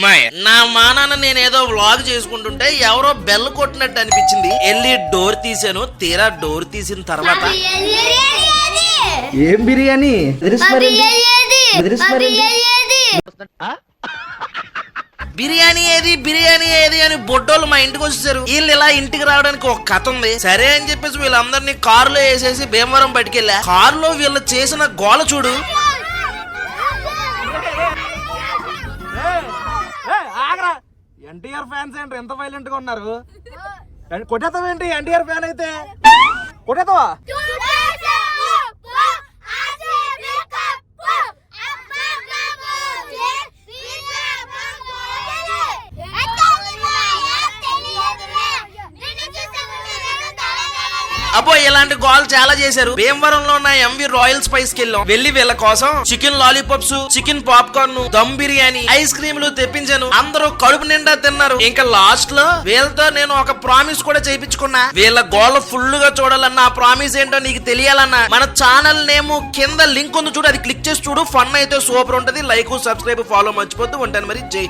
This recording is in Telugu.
మాయ. నా మానాన్న నేనేదో వ్లాగ్ చేసుకుంటుంటే ఎవరో బెల్ కొట్టినట్టు అనిపించింది. వెళ్ళి డోర్ తీసాను తీరా డోర్ తీసిన తర్వాత ఏం బిర్యానీ? బిర్యానీ ఏది బిర్యానీ ఏది అని బొడ్డోళ్ళు మా ఇంటికి వచ్చేసారు. వీళ్ళు ఇలా ఇంటికి రావడానికి ఒక కథ ఉంది. సరే అని చెప్పేసి వీళ్ళందరినీ కారులో వేసేసి భీమవరం పట్టుకెళ్ళా కారులో వీళ్ళు చేసిన గోల చూడు. ఎన్టీఆర్ ఫ్యాన్స్ ఏంటి ఎంత వైలెంట్గా ఉన్నారు? కొట్టేస్తాం ఏంటి ఎన్టీఆర్ ఫ్యాన్ అయితే? కొట్టేస్తావా? అబ్బో ఇలాంటి గోల్ చాలా చేశారు. భీమవరంలో ఉన్న ఎంవి రాయల్ స్పైస్కి వెళ్ళాం. వెళ్ళి వీళ్ళ కోసం chicken lollipops chicken popcorn dum biryani ice క్రీములు తెప్పించాను. అందరూ కడుపు నిండా తిన్నారు. ఇంకా లాస్ట్లో వీళ్ళతో నేను ఒక ప్రామిస్ కూడా చేయించుకున్నా. వీళ్ళ గోల ఫుల్గా చూడాలన్నా ఆ ప్రామిస్ ఏంటో నీకు తెలియాలన్నా. మన ఛానల్ నేమ్ కింద లింక్ ఉంది చూడు. అది క్లిక్ చేసి చూడు. ఫన్ అయితే సూపర్ ఉంటది. లైక్ సబ్స్క్రైబ్ ఫాలో మర్చిపోద్దు. ఉంటాను మరి. జై